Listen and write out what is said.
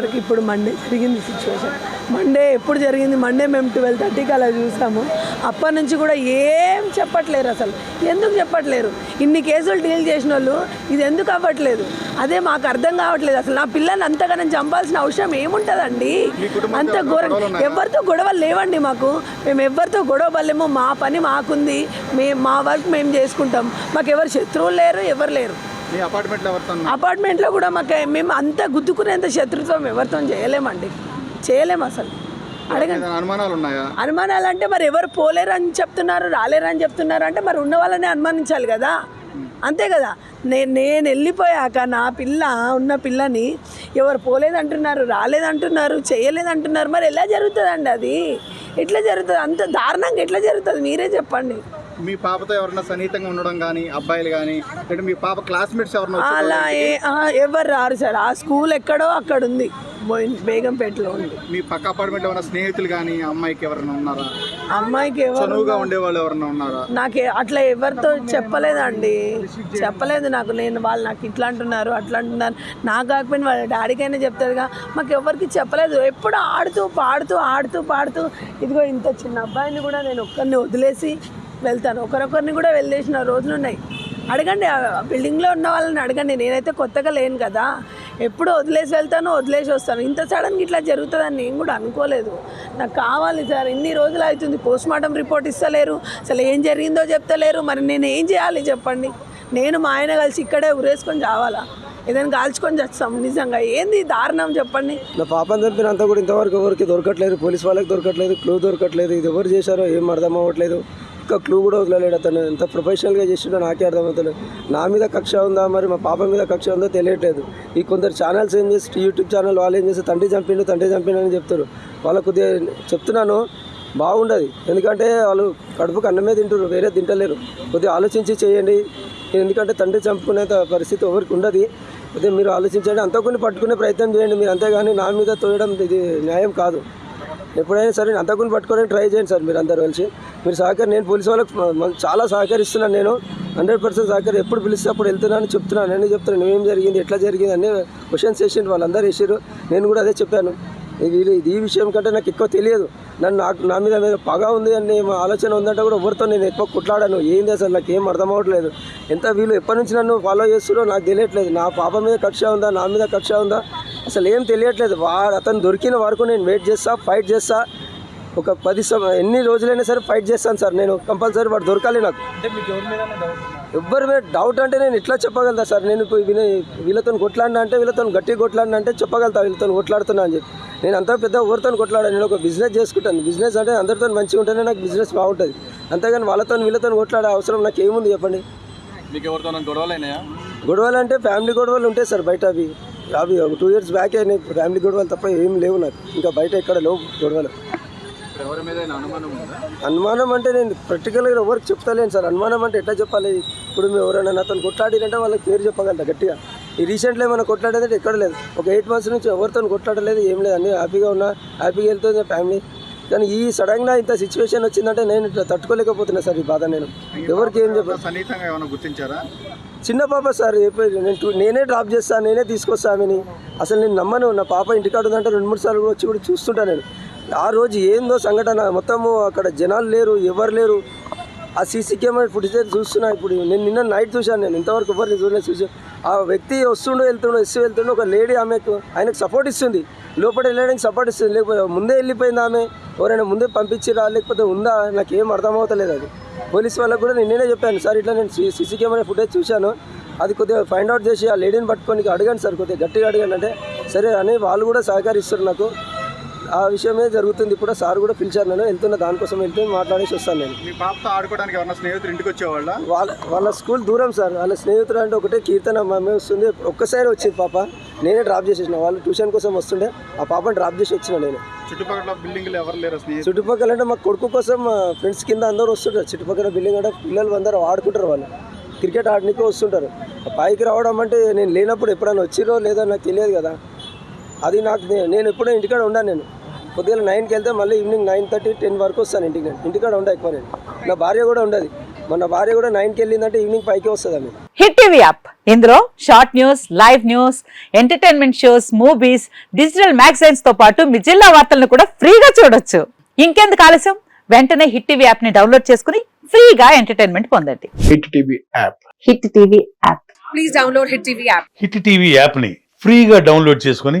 వరకు ఇప్పుడు మండే జరిగింది సిచ్యువేషన్ మండే ఎప్పుడు జరిగింది? మండే మేము ట్వెల్వ్ థర్టీకి అలా చూసాము. అప్పటి నుంచి కూడా ఏం చెప్పట్లేరు అసలు. ఎందుకు చెప్పట్లేరు? ఇన్ని కేసులు డీల్ చేసిన వాళ్ళు ఇది ఎందుకు అవ్వట్లేదు? అదే మాకు అర్థం కావట్లేదు. అసలు నా పిల్లల్ని అంతగానం చంపాల్సిన అవసరం ఏముంటుందండి? అంత ఘోరం. ఎవరితో గొడవలు లేవండి మాకు. మేము ఎవరితో గొడవ పడలేము. మా పని మాకుంది. మేము మా వర్క్ మేము చేసుకుంటాం. మాకు ఎవరు శత్రువులు లేరు ఎవరు లేరు. అపార్ట్మెంట్లో కూడా మాకు మేము అంత గుద్దుకునేంత శత్రుత్వం ఎవరితో చేయలేమండి. చేయలేము అసలు. అడగండి. అనుమానాలు ఉన్నాయా అనుమానాలు అంటే మరి ఎవరు పోలేరు అని చెప్తున్నారు రాలేరు అని చెప్తున్నారు అంటే మరి ఉన్న వాళ్ళని అనుమానించాలి కదా. అంతే కదా. నేను నేను వెళ్ళిపోయాక నా పిల్ల ఉన్న పిల్లని ఎవరు పోలేదంటున్నారు రాలేదంటున్నారు చేయలేదంటున్నారు. మరి ఎలా జరుగుతుందండి అది? ఎట్లా జరుగుతుంది? అంత దారుణంగా ఎట్లా జరుగుతుంది? మీరే చెప్పండి. మీ పాపతో ఎవరైనా సన్నిహితంగా ఉండడం కానీ అబ్బాయిలు కానీ అంటే మీ పాప క్లాస్మేట్స్ ఎవరైనా వచ్చి అలా ఎవరు రారు సార్. ఆ స్కూల్ ఎక్కడో అక్కడ ఉంది. బేగంపేటలో ఉంది. మీ పక్క అపార్ట్మెంట్లో ఉన్న స్నేహితులు కానీ అమ్మాయికి ఎవరైనా ఉన్నారా? అమ్మాయికి ఎవరు చనువుగా ఉండేవాళ్ళు ఎవరైనా ఉన్నారా? నాకు అట్లా ఎవరితో చెప్పలేదండి. చెప్పలేదు నాకు. నేను వాళ్ళు నాకు ఇట్లా అంటున్నారు అట్లా అంటున్నారు. నాకు కాకపోయినా వాళ్ళ డాడీకైనా చెప్తారుగా. మాకు ఎవరికి చెప్పలేదు. ఎప్పుడు ఆడుతూ పాడుతూ ఆడుతూ పాడుతూ ఇదిగో ఇంత చిన్న అబ్బాయిని కూడా నేను ఒక్కరిని వదిలేసి వెళ్తాను. ఒకరొకరిని కూడా వెళ్ళేసిన రోజులు ఉన్నాయి అడగండి ఆ బిల్డింగ్లో ఉన్న వాళ్ళని అడగండి. నేనైతే కొత్తగా లేను కదా. ఎప్పుడు వదిలేసి వెళ్తాను వదిలేసి వస్తాను. ఇంత సడన్గా ఇట్లా జరుగుతుందని నేను కూడా అనుకోలేదు. నాకు కావాలి సార్ ఇన్ని రోజులు అవుతుంది. పోస్ట్ మార్టం రిపోర్ట్ ఇస్తలేరు. అసలు ఏం జరిగిందో చెప్తలేరు. మరి నేను ఏం చేయాలి చెప్పండి? నేను మా ఆయన కలిసి ఇక్కడే ఉరేసుకొని చావాలా ఏదైనా కాల్చుకొని చస్తాం నిజంగా. ఏంది దారుణం చెప్పండి? నా పాపం చంపినంత కూడా ఇంతవరకు ఎవరికి దొరకట్లేదు. పోలీస్ వాళ్ళకి దొరకట్లేదు. క్లూ దొరకట్లేదు. ఇది ఎవరు చేశారో ఏం అర్థం అవ్వట్లేదు. ఇంకా క్లూ కూడా వదలలేడు అతను. ఎంత ప్రొఫెషనల్గా చేసిండో నాకే అర్థమవుతలేదు. నా మీద కక్ష ఉందా మరి? మా పాప మీద కక్ష ఉందో తెలియట్లేదు. ఈ కొందరు ఛానల్స్ ఏం చేసి యూట్యూబ్ ఛానల్ వాళ్ళు ఏం చేసి తండ్రి చంపిండు తండ్రి చంపిండు అని చెప్తారు. వాళ్ళకు కొద్దిగా చెప్తున్నాను బాగుండదు. ఎందుకంటే వాళ్ళు కడుపుకు అన్నమే తింటారు వేరే తింటలేరు. కొద్దిగా ఆలోచించి చేయండి. ఎందుకంటే తండ్రి చంపుకునే పరిస్థితి ఎవరికి ఉండదు. అదే మీరు ఆలోచించండి. అంతా కొన్ని పట్టుకునే ప్రయత్నం చేయండి. మీరు అంతేగాని నా మీద తోయడం ఇది న్యాయం కాదు. ఎప్పుడైనా సరే అంతకుని పట్టుకోవడానికి ట్రై చేయండి సార్ మీరు అందరు కలిసి. మీరు సహకారం నేను పోలీసు వాళ్ళకి చాలా సహకరిస్తున్నాను నేను. హండ్రెడ్ పర్సెంట్ సహకారం. ఎప్పుడు పిలిస్తే అప్పుడు వెళ్తున్నాను చెప్తున్నాను. నేను చెప్తున్నాను. ఏం జరిగింది ఎట్లా జరిగింది అన్నీ క్వశ్చన్స్ వేసిండు వాళ్ళందరూ వేసారు నేను కూడా అదే చెప్పాను. ఇది ఇది ఈ విషయం కంటే నాకు ఎక్కువ తెలియదు. నన్ను నాకు నా మీద మీద పగ ఉంది అని మా ఆలోచన ఉందంటే కూడా ఎవరితో నేను ఎక్కువ కొట్లాడాను. ఏంది అసలు? నాకు ఏం అర్థం అవ్వట్లేదు. ఎంత వీళ్ళు ఎప్పటి నుంచి నన్ను ఫాలో చేస్తున్నారో నాకు తెలియట్లేదు. నా పాప మీద కక్ష ఉందా? నా మీద కక్ష ఉందా? అసలు ఏం తెలియట్లేదు. వాడు అతను దొరికిన వరకు నేను వెయిట్ చేస్తా ఫైట్ చేస్తా. ఒక పది సం- ఎన్ని రోజులైనా సరే ఫైట్ చేస్తాను సార్. నేను కంపల్సరీ వాడు దొరకాలి నాకు. ఎవ్వరి మీద డౌట్ అంటే నేను ఎట్లా చెప్పగలుగుతా సార్. నేను వీళ్ళ వీళ్ళతో కొట్లాడినా అంటే వీళ్ళతో గట్టిగా కొట్లాడినా అంటే చెప్పగలుగుతా వీళ్ళతో కొట్లాడుతున్నా అని చెప్పి. నేను అంత పెద్ద ఎవరితో కొట్లాడాను. నేను ఒక బిజినెస్ చేసుకుంటాను. బిజినెస్ అంటే అందరితో మంచిగా ఉంటేనే నాకు బిజినెస్ బాగుంటుంది. అంతేగాని వాళ్ళతో వీళ్ళతో కొట్లాడే అవసరం నాకు ఏముంది చెప్పండి? మీకు ఎవరితో గొడవలైనాయా గొడవలు అంటే ఫ్యామిలీ గొడవలు ఉంటాయి సార్ బయట అవి. అవి ఒక టూ ఇయర్స్ బ్యాక్ అయినాయి. ఫ్యామిలీ గొడవలు తప్ప ఏం లేవు నాకు. ఇంకా బయట ఎక్కడ లేవు గొడవలు. అనుమానం అంటే నేను ప్రాక్టికల్గా ఎవరికి చెప్తలేను సార్. అనుమానం అంటే ఎట్లా చెప్పాలి? ఇప్పుడు మేము ఎవరైనా నాతో కొట్లాడినంటే వాళ్ళకి పేరు చెప్పగలట గట్టిగా? ఈ రీసెంట్లో ఏమైనా కొట్లాడేదంటే ఎక్కడ లేదు. ఒక ఎయిట్ మంత్స్ నుంచి ఎవరితో కొట్లాడలేదు ఏం లేదు. అన్నీ హ్యాపీగా ఉన్నా హ్యాపీగా వెళ్తుంది ఫ్యామిలీ కానీ ఈ సడన్గా ఇంత సిచ్యువేషన్ వచ్చిందంటే నేను ఇట్లా తట్టుకోలేకపోతున్నా సార్ ఈ బాధ నేను. ఎవరికి ఏం గుర్తించారా? చిన్న పాప సార్ నేను నేనే డ్రాప్ చేస్తాను నేనే తీసుకొస్తా ఆమెని. అసలు నేను నమ్మను. నా పాప ఇంటికాడ ఉందంటే రెండు మూడు సార్లు వచ్చి కూడా చూస్తుంటా నేను. ఆ రోజు ఏందో సంఘటన. మొత్తము అక్కడ జనాలు లేరు ఎవరు లేరు. ఆ సీసీ కెమెరా ఫుటేజ్ చూస్తున్నా ఇప్పుడు. నేను నిన్న నైట్ చూశాను నేను. ఇంతవరకు ఎవరిని చూడలేదు చూసాను ఆ వ్యక్తి వస్తుండో వెళ్తుండో ఇస్తూ వెళ్తుండో ఒక లేడీ ఆమెకు ఆయనకు సపోర్ట్ ఇస్తుంది. లోపల వెళ్ళడానికి సపోర్ట్ ఇస్తుంది. లేకపోతే ముందే వెళ్ళిపోయింది ఆమె. ఎవరైనా ముందే పంపించిరా లేకపోతే ఉందా? నాకు ఏం అర్థమవుతలేదు అది. పోలీస్ వాళ్ళకు కూడా నేనే చెప్పాను. సార్ ఇట్లా నేను సీసీ కెమెరా ఫుటేజ్ చూశాను. అది కొద్దిగా ఫైండ్ అవుట్ చేసి ఆ లేడీని పట్టుకొని అడగండి సార్ కొద్దిగా గట్టిగా అడగండి. అంటే సరే అని వాళ్ళు కూడా సహకరిస్తారు నాకు. ఆ విషయమే జరుగుతుంది. ఇప్పుడు సార్ కూడా పిలిచారు నేను వెళ్తున్నా దానికోసం వెళ్తే మాట్లాడేసి వస్తాను నేను. మీ పాపతో ఆడుకోవడానికి ఎవరైనా స్నేహితులు ఇంటికి వచ్చేవాళ్ళ? వాళ్ళ వాళ్ళ స్కూల్ దూరం సార్. వాళ్ళ స్నేహితులు అంటే ఒకటే కీర్తన మమ్మీ వస్తుంది. ఒక్కసారి వచ్చింది పాప. నేనే డ్రాప్ చేసేసిన. వాళ్ళు ట్యూషన్ కోసం వస్తుండే. ఆ పాపని డ్రాప్ చేసి వచ్చిన నేను. చుట్టుపక్కల బిల్డింగ్లు ఎవరు లేరు చుట్టుపక్కల అంటే మా కొడుకు కోసం మా ఫ్రెండ్స్ కింద అందరూ వస్తుంటారు. చుట్టుపక్కల బిల్డింగ్ అంటే పిల్లలు అందరూ ఆడుకుంటారు వాళ్ళు. క్రికెట్ ఆడడానికి వస్తుంటారు. ఆ పైకి రావడం అంటే నేను లేనప్పుడు ఎప్పుడైనా వచ్చిరో లేదో నాకు తెలియదు కదా. అది నాకు నేను ఎప్పుడూ ఇంటికాడ ఉన్నాను నేను. పొద్దున్న నైన్కి వెళ్తే మళ్ళీ ఈవినింగ్ నైన్ థర్టీ టెన్ వరకు వస్తాను ఇంటికి నేను. ఇంటికాడ ఉండా ఎక్కువ నేను. నా భార్య కూడా ఉండదు. మన భార్య కూడా నైన్కి వెళ్ళిందంటే ఈవినింగ్ పైకి వస్తుంది ఆమె. హిట్ టీవీ యాప్ ఇందులో short news live news entertainment shows movies digital మ్యాగజైన్స్తో పాటు మీ జిల్లా వార్తలను కూడా ఫ్రీగా చూడొచ్చు. ఇంకెందుకు ఆలస్యం? వెంటనే హిట్ టీవీ యాప్ని డౌన్లోడ్ చేసుకుని ఫ్రీగా ఎంటర్టైన్మెంట్ పొందండి. Hit TV app hit TV app hit TV యాప్ని ఫ్రీగా డౌన్లోడ్ చేసుకొని